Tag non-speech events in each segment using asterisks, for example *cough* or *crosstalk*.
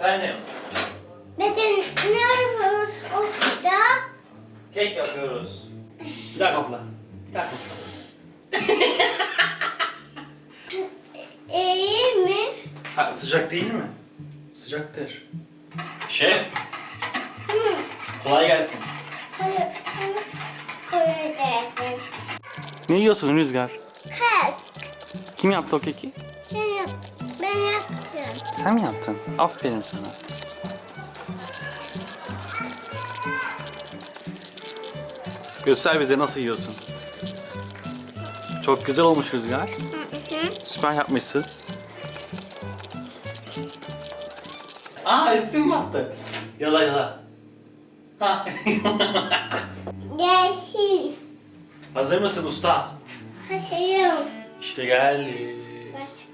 Efendim, Metin ne yapıyoruz usta? kek yapıyoruz. Bir daha kokla. Bir daha kokla. *laughs* İyi mi? Ha, sıcak değil mi? Sıcaktır. Şef, kolay gelsin. Koyu, sana. Ne yiyorsun Rüzgar? Kek. Kim yaptı o keki? Sen yap. Ben yaptım. Sen mi yaptın? Aferin sana. Göster bize nasıl yiyorsun. Çok güzel olmuş Rüzgar. Hı hı. Süper yapmışsın. Aa üstüm battı. Yala yala. Ha. *laughs* Gelsin. Hazır mısın usta? Haşayım. İşte geldi.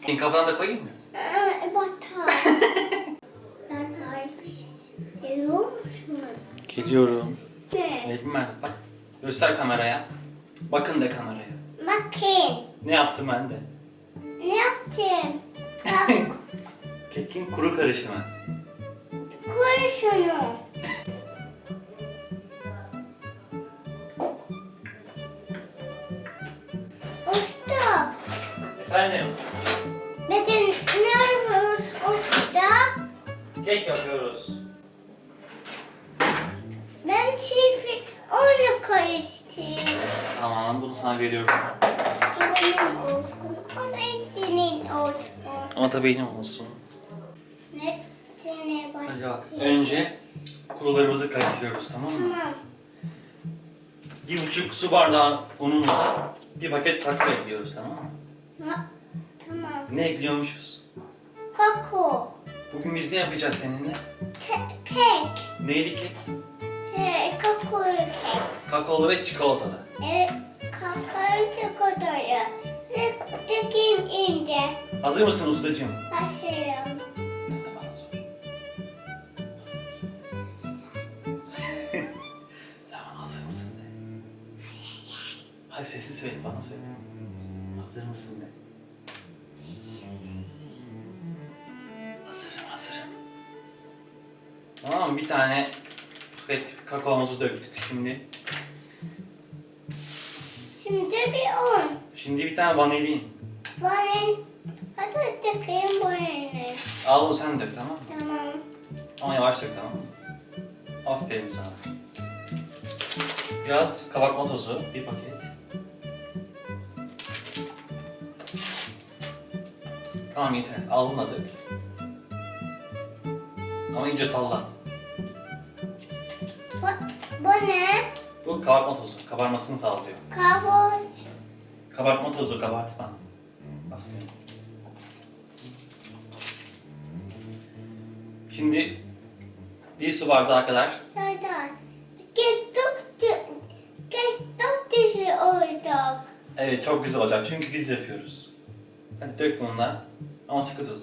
Senin kafana da koyayım mı? Aa, Batar. *laughs* Ben hayır. Musun? Geliyorum. Ne? Bilmez bak. Göster kameraya. Bakın de kameraya. Bakın. Ne yaptım ben de? Ne yaptım? Bak. *laughs* Kekin kuru karışımı. Koy şunu. Usta. Efendim, kek yapıyoruz. Ben çipi onu karıştırdım. Tamam, bunu sana veriyorum. Benim olsun. O da senin olsun. Ama tabii benim olsun. Ne? Seni Hadi bak. başlayayım. Önce kurularımızı karıştırıyoruz tamam mı? Tamam. Bir buçuk su bardağı unumuza bir paket kakao ekliyoruz tamam mı? Ha, tamam. Ne ekliyormuşuz? Kakao. Bugün biz ne yapacağız seninle? Ke- kek. Neydi kek? Şey, kakao kek. Kakaolu ve çikolatalı. Evet, kakao çikolatayı. Ne dökeyim ince. Hazır mısın ustacığım? Başlayalım. Sen de bana sor. Sen bana hazır mısın de. Hayır sessiz söyle bana söyle. Hazır mısın de. Tamam bir tane evet, kakaomuzu döktük şimdi. Şimdi bir un. Şimdi bir tane vanilin. Vanil. Hadi dökeyim vanilini. Al bunu sen dök tamam mı? Tamam. Ama yavaş dök tamam mı? Aferin sana. Biraz kabartma tozu, bir paket. Tamam yeter. Al bunu da dök. Ama iyice salla. Bu, ne? Bu kabartma tozu. Kabarmasını sağlıyor. Kavuç. Kabartma tozu, kabartma. Aferin. Şimdi bir su bardağı kadar Zaten. Git doktor. Git doktor olacak. Evet çok güzel olacak çünkü biz yapıyoruz. Hadi dök bunu da ama sıkı tut.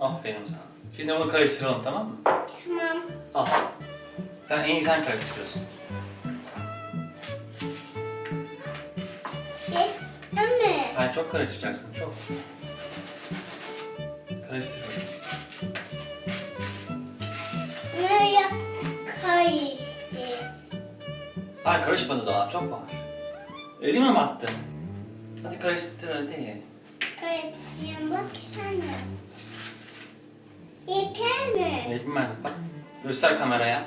Aferin sana. Şimdi bunu karıştıralım tamam mı? Tamam. Al. Sen en iyi sen karıştırıyorsun. Git. Ama. Hayır çok karıştıracaksın çok. Karıştır. Nereye karıştı? Hayır karışmadı daha çok var. Elime mi attın? Hadi karıştır hadi. Karıştırayım baksana. Yeter mi? Yetmez bak. Göster kameraya.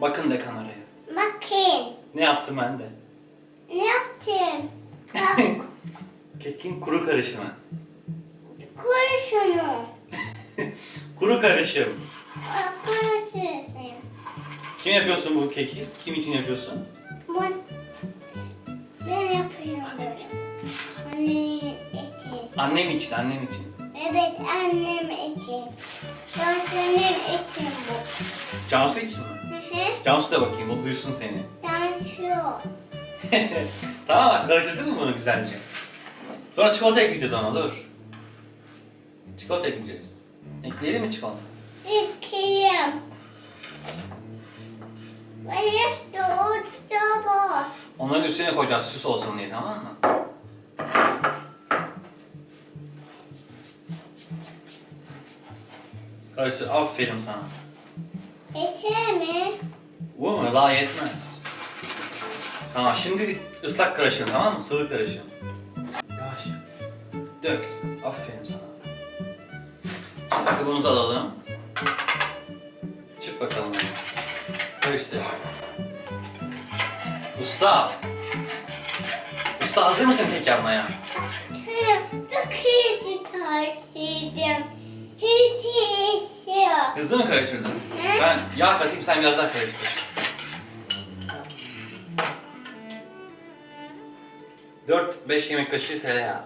Bakın de kameraya. Bakın. Ne yaptım ben de? Ne yaptım? *laughs* Bak. Kekin kuru karışımı. Koy şunu. *laughs* Kuru karışım. Bak, Koyarsın. Kim yapıyorsun bu keki? Kim için yapıyorsun? Ben, ben yapıyorum. Annemin için. Annem için, annem için. Evet annem için. Şansının için bu. Cansu için mi? Hı. Cansu da bakayım, o duysun seni. Tansiyon. *laughs* tamam bak, karıştırdın mı bunu güzelce? Sonra çikolata ekleyeceğiz ona, dur. Çikolata ekleyeceğiz. Ekleyelim mi çikolata? Var. Onların üstüne koyacağız süs olsun diye, tamam mı? Karıştır. Aferin sana. Yeter mi? Bu mu? Daha yetmez. Tamam şimdi ıslak karışım tamam mı? Sıvı karışım. Yavaş. Dök. Aferin sana. Şimdi kabımızı alalım. Çık bakalım. Karıştır. Usta. Usta hazır mısın kek yapmaya? Çok hızlı taşıydım. Hızlı hızlı. Hızlı mı karıştırdın? Ben yağ katayım sen biraz daha karıştır. 4-5 yemek kaşığı tereyağı.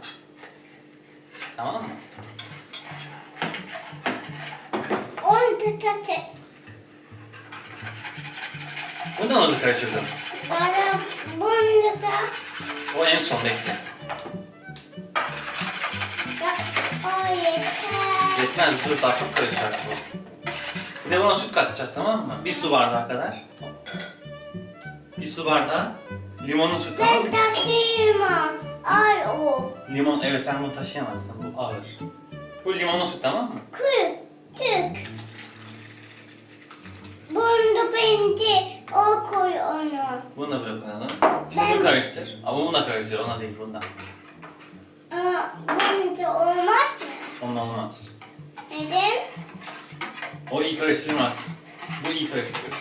Tamam mı? On da mı hızlı karıştırdın? Bana bunu da O en son bekle. da o yeter. Yetmez bu daha çok karışacak bu. Bir de buna süt katacağız tamam mı? Bir su bardağı kadar. Bir su bardağı. Limonun sütü mı? Ben taşıyamam. Ay o. Limon evet sen bunu taşıyamazsın bu ağır. Bu limonun süt tamam mı? Küçük. Bunu bence o koy onu. Bunu da böyle koyalım. Şimdi Ben- bunu karıştır. Ama bunu da karıştır ona değil bundan. Ama bence olmaz mı? Ondan olmaz. Neden? O iyi karıştırmaz. Bu iyi karıştırır.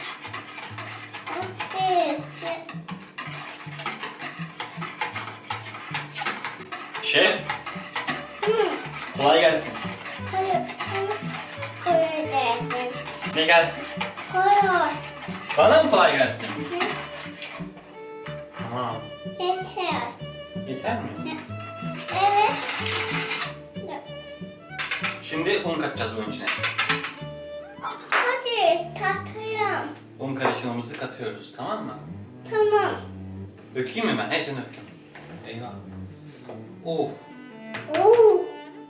Şef Hı. kolay gelsin. Sana koyacaksın. Ne gelsin? Koy. Bana mı kolay gelsin? Şimdi un katacağız bunun içine. Hadi tatayım. Un karışımımızı katıyoruz tamam mı? Tamam. Dökeyim mi ben? Hepsini döktüm. Eyvah. Of. Oo,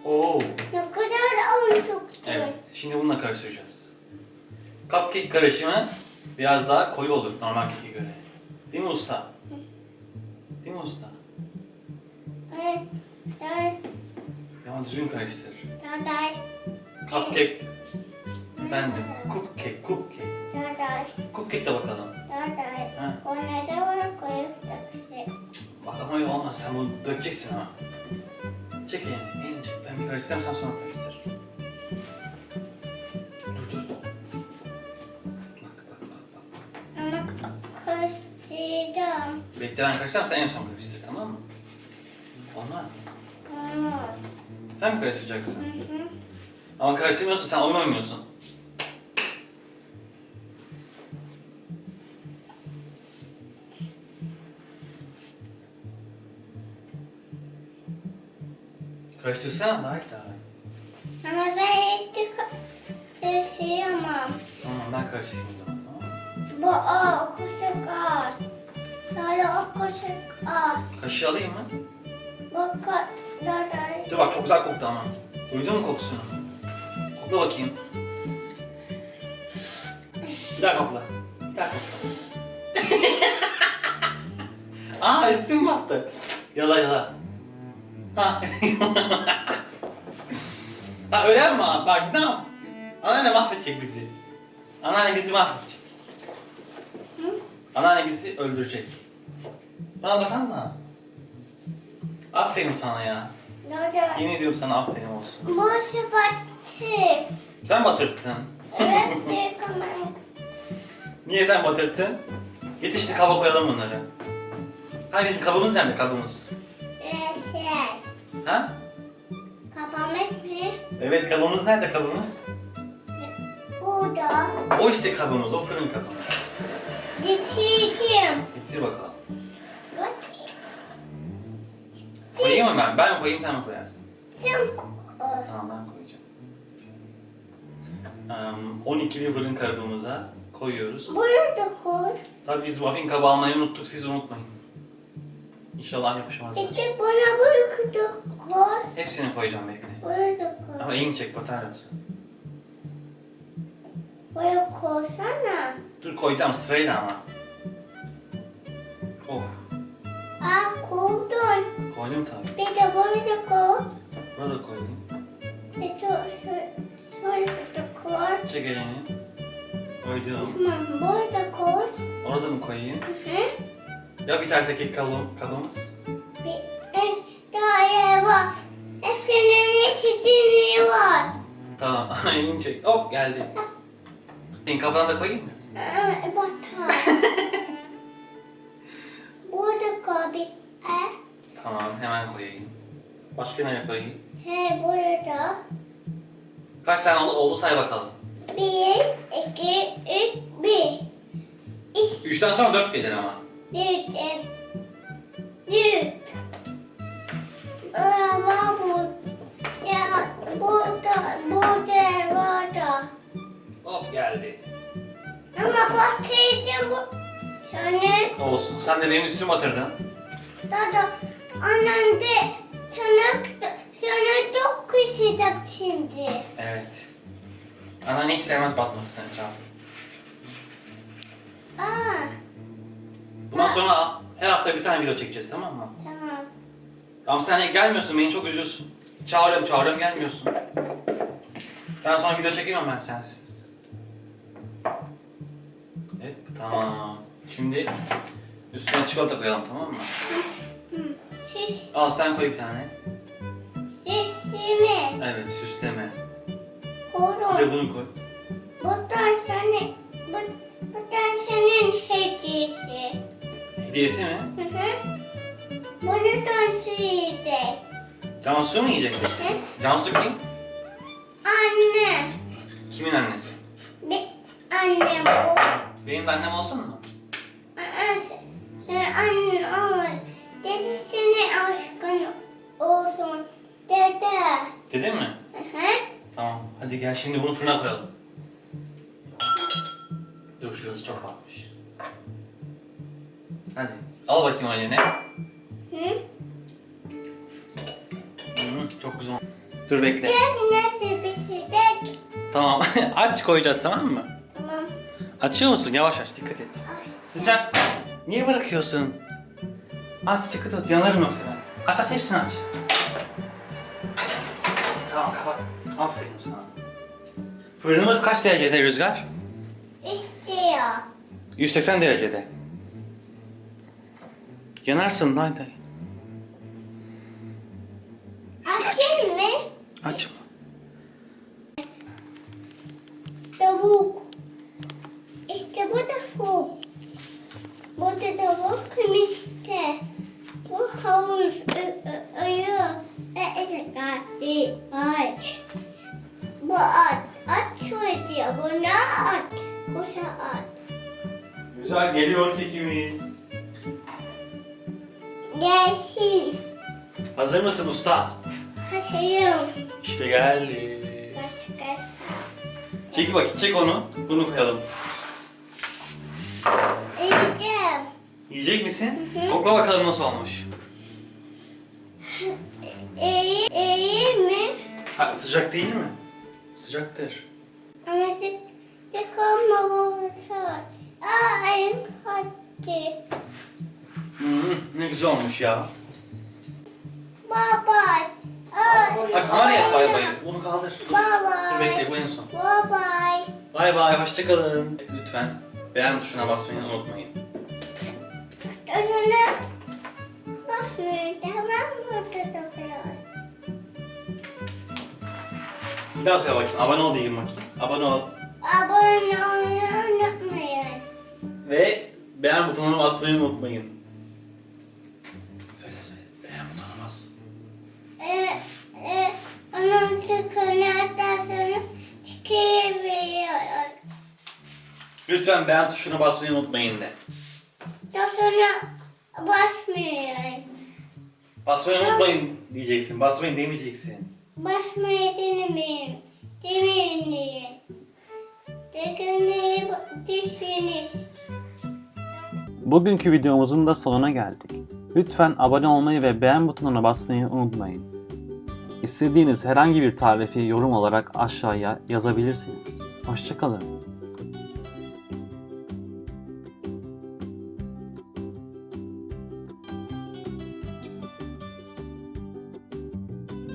Oo. ne kadar un çıktı. Evet. Şimdi bununla karıştıracağız. Cupcake karışımı biraz daha koyu olur normal keke göre. Değil mi usta? Değil mi usta? Evet. Evet. Ya düzgün karıştır. Daday. Cupcake. Efendim. Cupcake, cupcake. Daday. Cupcake de bakalım. Daday. Ha. Ona da var koyup taksi. Bak ama öyle olmaz. Sen bunu dökeceksin ama. Çek elini. Elini çek. Ben bir karıştırayım sen sonra karıştır. Dur dur. Bak bak bak bak. Ama karıştırdım. Bekle ben karıştırayım sen en son karıştır tamam mı? Olmaz mı? Olmaz. Sen mi Hı karıştıracaksın? hı. Ama karıştırmıyorsun sen oyun oynuyorsun. Karıştırsana daha iyi daha. Ama ben hiç karıştıramam. Tamam ben karıştırayım o zaman? Bu o kuşak al. Sonra o kuşak al. Kaşığı alayım mı? Bu ka- daday. Dur bak çok güzel koktu ama. Duydun mu kokusunu? Kokla bakayım. Bir daha kokla. Bir daha kokla. *laughs* Aa üstüm battı. Yala yala. Ha. *laughs* ha öyle mi? Bak ne yap? Anneanne mahvedecek bizi. Anneanne bizi mahvedecek. Hı? Anneanne bizi öldürecek. Bana dokunma. Aferin sana ya. Yemin ediyorum sana aferin olsun. Bu şubatçı. Sen batırttın. Evet *laughs* yıkamak. Niye sen batırttın? Git işte kaba koyalım bunları. Ha bizim kabımız nerede kabımız? Ee, şey. Ha? Kapamak mı? Evet kabımız nerede kabımız? Burada. O işte kabımız, o fırın kabımız. Getirdim. Getir bakalım. Koyayım mı ben? Ben mi koyayım sen mi koyarsın? Sen Tamam ben koyacağım. Um, 12'li fırın kabımıza koyuyoruz. Bunu da koy. Tabii biz muffin kabı almayı unuttuk, siz unutmayın. İnşallah yapışmazlar. İşte buna bunu da koy. Hepsini koyacağım bekle. Bunu da koy. Ama elini çek batar mısın? Bunu koysana. Dur koyacağım sırayla ama. Of. Aa koydun. Koydum tabii. Bir de bunu da koy. Da koyayım. Bir de şöyle de koy. çekeceğini. Koydum. Tamam burada koy. Orada mı koyayım? Hı? Ya biterse kek kabım, kabımız? Bir daha yer var. Hepsinin çizimi var. Tamam. *laughs* İnce. Hop geldi. Senin kafana da koyayım mı? Ee, Batar. *laughs* burada koy bir. Tamam hemen koyayım. Başka nereye koyayım? Şey burada. Kaç tane oldu? Oldu say bakalım. Bir, iki, üç, bir. İş, Üçten sonra dört gelir ama. dört, e, dört. Var bu. Ya burada, burada, burada. Hop geldi. Ama batırdım bu. Sana, Olsun. Sen de benim üstüme batırdın. dada, anan de sana, sana çok kışacak şimdi. Evet. Anan hiç sevmez batmasını etrafı. Aa, Bundan sonra her hafta bir tane video çekeceğiz tamam mı? tamam. Ama sen gelmiyorsun, beni çok üzüyorsun. Çağırıyorum, çağırıyorum, gelmiyorsun. Ben sonra video çekemem ben sensiz. Evet, tamam. Şimdi üstüne çikolata koyalım tamam mı? Şiş, Al sen koy bir tane. şişimi. Evet, süsleme. Bir Horon. de bunu koy. Bu da senin, bu, bu da senin hediyesi. Hediyesi mi? Hı hı. Bunu da şeydi. Cansu mu yiyecek? Hı? Cansu kim? Anne. Kimin annesi? Bir annem bu. Benim de annem olsun mu? Aa, sen- Sen annen olmaz. Dedi seni aşkın olsun. Dede. Dede mi? Hı hı. Tamam. Hadi gel şimdi bunu fırına koyalım. Dur şurası çok batmış. Hadi. Al bakayım o eline. Hı? Hı, çok güzel. Dur bekle. Dede nasıl bir şey? Tamam. *laughs* Aç koyacağız tamam mı? Tamam. Açıyor musun? Yavaş aç dikkat et. Sıcak. Niye bırakıyorsun? Aç sıkı tut yanarım yoksa ben. Aç aç hepsini aç. Tamam kapat. Aferin sana. Fırınımız kaç derecede Rüzgar? İstiyor. 180 derecede. Yanarsın haydi. Güzel geliyor kekimiz. Gelsin. Hazır mısın usta? Kaçayım. İşte geldi. Çek bakayım çek onu. Bunu koyalım. Yiyeceğim. Yiyecek misin? Hı hı. Kokla bakalım nasıl olmuş. İyi, iyi mi? Ha, sıcak değil mi? Sıcaktır. Ama yıkama bu saat. Aa elim kalktı. Hı, ne güzel olmuş ya. Baba. Aa, Ha kamera yap bay bay. Bunu kaldır. Dur. Bye Dur bye. bekle bu en son. Bye bye. Bay bay hoşçakalın. Lütfen beğen tuşuna basmayı unutmayın. Ödünü basmayın. Tamam mı? Tutuyor. Bir daha söyle bakayım. Abone ol diyeyim bakayım. Abone ol. Abone olmayı unutmayın. Ve beğen butonuna basmayı unutmayın. Söyle söyle. Beğen butonuna bas. Ee, e, onun tıkını atarsanız çıkıyor. Lütfen beğen tuşuna basmayı unutmayın de. Tuşuna basmayın. Basmayı unutmayın diyeceksin. Basmayın demeyeceksin. Basmayı denemeyin. Bugünkü videomuzun da sonuna geldik. Lütfen abone olmayı ve beğen butonuna basmayı unutmayın. İstediğiniz herhangi bir tarifi yorum olarak aşağıya yazabilirsiniz. Hoşçakalın.